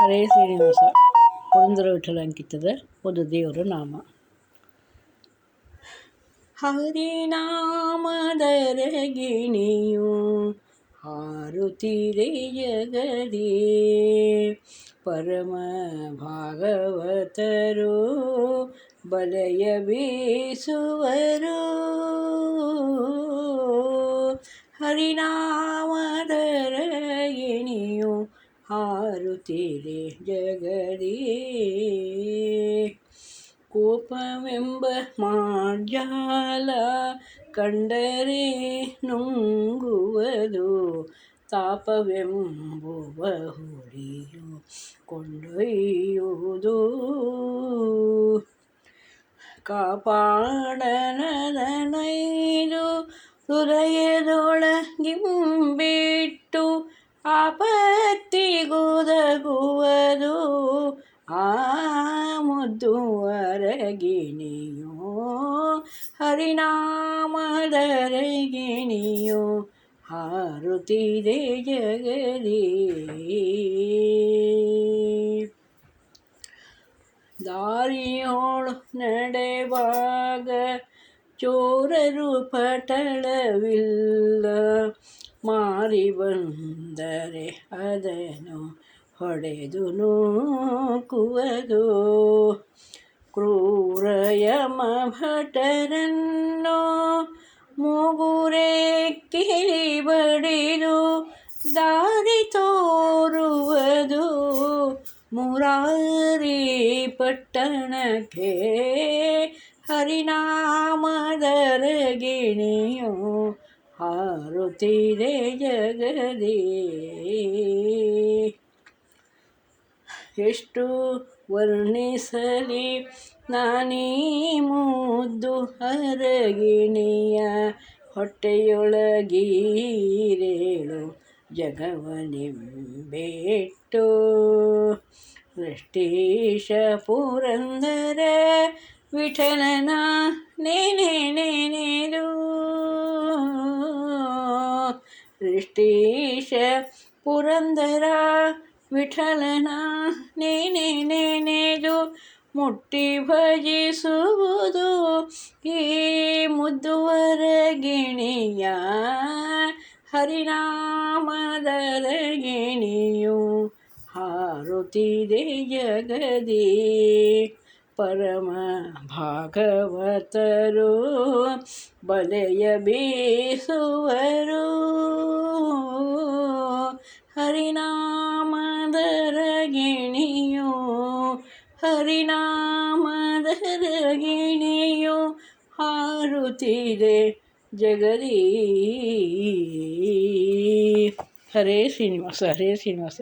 ಹರೇ ಶ್ರೀನಿವಾಸ ಪುರಂದರ ವಿಠಲ ಅಂಕಿತದ ಒಂದು ದೇವರ ನಾಮ ಹರಿನಾಮದರಗಿಣಿಯು ಹಾರುತ್ತಿರೆ ಜಗದೇ ಪರಮ ಭಾಗವತರು ಬಲಯ ಬೀಸುವರು ಹರಿನಾಮದರಗಿಣಿಯು ಹಾರುತ್ತಿರೆ ಜಗದೇ ಕೋಪವೆಂಬ ಮಾಡ್ಜಾಲ ಕಂಡರೆ ನುಂಗುವುದು ತಾಪವೆಂಬುವ ಹುಳಿಯು ಕೊಂಡೊಯ್ಯುವುದು ಕಾಪಾಡನದನೈದು ಹೃದಯದೊಳಗಿಂಬಿಟ್ಟು ಮುದ್ದುವರಗಿಣಿಯೋ ಹರಿನಾಮದರಗಿಣಿಯೋ ಹಾರುತ್ತಿದೆ ಜಗದೇ ದಾರಿಯೋಳು ನಡೆವಾಗ ಚೋರರು ಪಟಳವಿಲ್ಲ ಮಾರಿ ಬಂದರೆ ಅದನ್ನು ಹೊಡೆದು ನೂಕುವುದು. ಕ್ರೂರಯಮ ಭಟರನ್ನು ಮೂಗುರೆ ಕಿಳಿ ಬಡಿದು ದಾರಿ ತೋರುವುದು. ಮುರಾರಿ ಪಟ್ಟಣಕ್ಕೆ ಹರಿನಾಮದರಗಿಣಿಯು ಹಾರುತ್ತಿದೆ ಜಗದೇ. ಎಷ್ಟು ವರ್ಣಿಸಲಿ? ನಾನೀ ಮುದ್ದು ಹರಗಿಣಿಯ ಹೊಟ್ಟೆಯೊಳಗೀರೇಳು ಜಗವನಿಂಬೆಟ್ಟು. ದೃಷ್ಟೀಶ ಪುರಂದರ ವಿಠಲನ ನೇನೆ ನೇನೆದು ದೃಷ್ಟೀಶ ಪುರಂದರ ವಿಠಲನ ನೇನೆ ನೇನೆದು ಮುಟ್ಟಿ ಭಜಿಸುವುದು. ಈ ಮುದ್ದುವರ ಗಿಣಿಯ ಹರಿನಾಮದರ ಗಿಣಿಯು ಹಾರುತ್ತಿದೆ ಜಗದಿ. ಪರಮ ಭಾಗವತರು, ಬಲೆಯ ಬೀಸುವರು. ಹಾರುತ್ತಿದೆ ಜಗದೀ ಹರೇ ಶ್ರೀನಿವಾಸ ಹರೇ ಶ್ರೀನಿವಾಸ